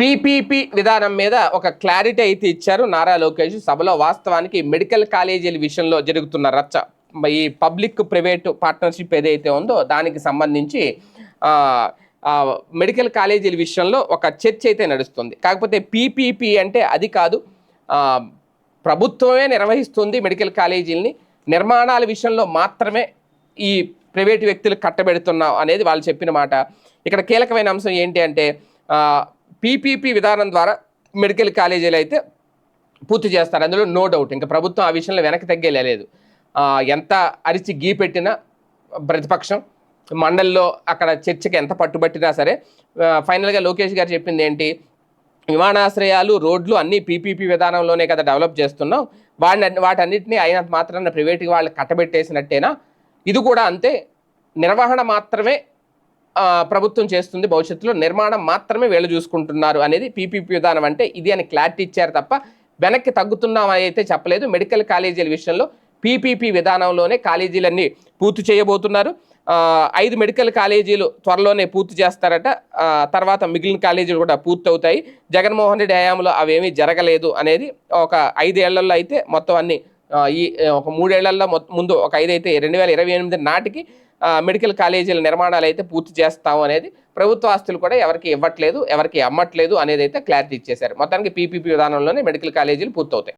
PPP విధానం మీద ఒక క్లారిటీ అయితే ఇచ్చారు నారా లోకేష్. సభలో వాస్తవానికి మెడికల్ కాలేజీల విషయంలో జరుగుతున్న రచ్చ. ఈ పబ్లిక్ ప్రైవేట్ పార్ట్నర్షిప్ ఏదైతే ఉందో దానికి సంబంధించి మెడికల్ కాలేజీల విషయంలో ఒక చర్చ అయితే నడుస్తుంది. కాకపోతే పీపీపీ అంటే అది కాదు ప్రభుత్వమే నిర్వహిస్తుంది మెడికల్ కాలేజీలని. నిర్మాణాల విషయంలో మాత్రమే ఈ ప్రైవేటు వ్యక్తులు కట్టబెడుతున్నాం అనేది వాళ్ళు చెప్పిన మాట. ఇక్కడ కీలకమైన అంశం ఏంటి అంటే పీపీపీ విధానం ద్వారా మెడికల్ కాలేజీలు అయితే పూర్తి చేస్తారు. అందులో నో డౌట్. ఇంకా ప్రభుత్వం ఆ విషయంలో వెనక్కి తగ్గేలేదు ఎంత అరిచి గీ పెట్టినా ప్రతిపక్షం మండలిలో అక్కడ చర్చకి ఎంత పట్టుబట్టినా సరే ఫైనల్గా లోకేష్ గారు చెప్పింది ఏంటి? విమానాశ్రయాలు రోడ్లు అన్నీ పీపీపీ విధానంలోనే కదా డెవలప్ చేస్తున్నాం. వాడిని వాటన్నిటిని అయినంత మాత్రాన ప్రైవేట్గా వాళ్ళు కట్టబెట్టేసినట్టేనా? ఇది కూడా అంతే. నిర్వహణ మాత్రమే ప్రభుత్వం చేస్తుంది భవిష్యత్తులో నిర్మాణం మాత్రమే వీళ్ళు చూసుకుంటున్నారు అనేది పీపీపీ విధానం అంటే ఇది అని క్లారిటీ ఇచ్చారు తప్ప వెనక్కి తగ్గుతున్నామని అయితే చెప్పలేదు. మెడికల్ కాలేజీల విషయంలో పీపీపీ విధానంలోనే కాలేజీలన్నీ పూర్తి చేయబోతున్నారు. ఐదు మెడికల్ కాలేజీలు త్వరలోనే పూర్తి చేస్తారట. తర్వాత మిగిలిన కాలేజీలు కూడా పూర్తి అవుతాయి జగన్మోహన్ రెడ్డి హయాంలో అవేమీ జరగలేదు అనేది ఒక ఐదేళ్ళలో అయితే మొత్తం అన్ని ఈ ఒక మూడేళ్ళలో ముందు ఒక ఐదు అయితే రెండు వేల ఇరవై ఎనిమిది నాటికి మెడికల్ కాలేజీల నిర్మాణాలు అయితే పూర్తి చేస్తాం అనేది ప్రభుత్వ ఆస్తులు కూడా ఎవరికి ఇవ్వట్లేదు ఎవరికి అమ్మట్లేదు అనేది అయితే క్లారిటీ ఇచ్చేశారు. మొత్తానికి పీపీపీ విధానంలోనే మెడికల్ కాలేజీలు పూర్తవుతాయి.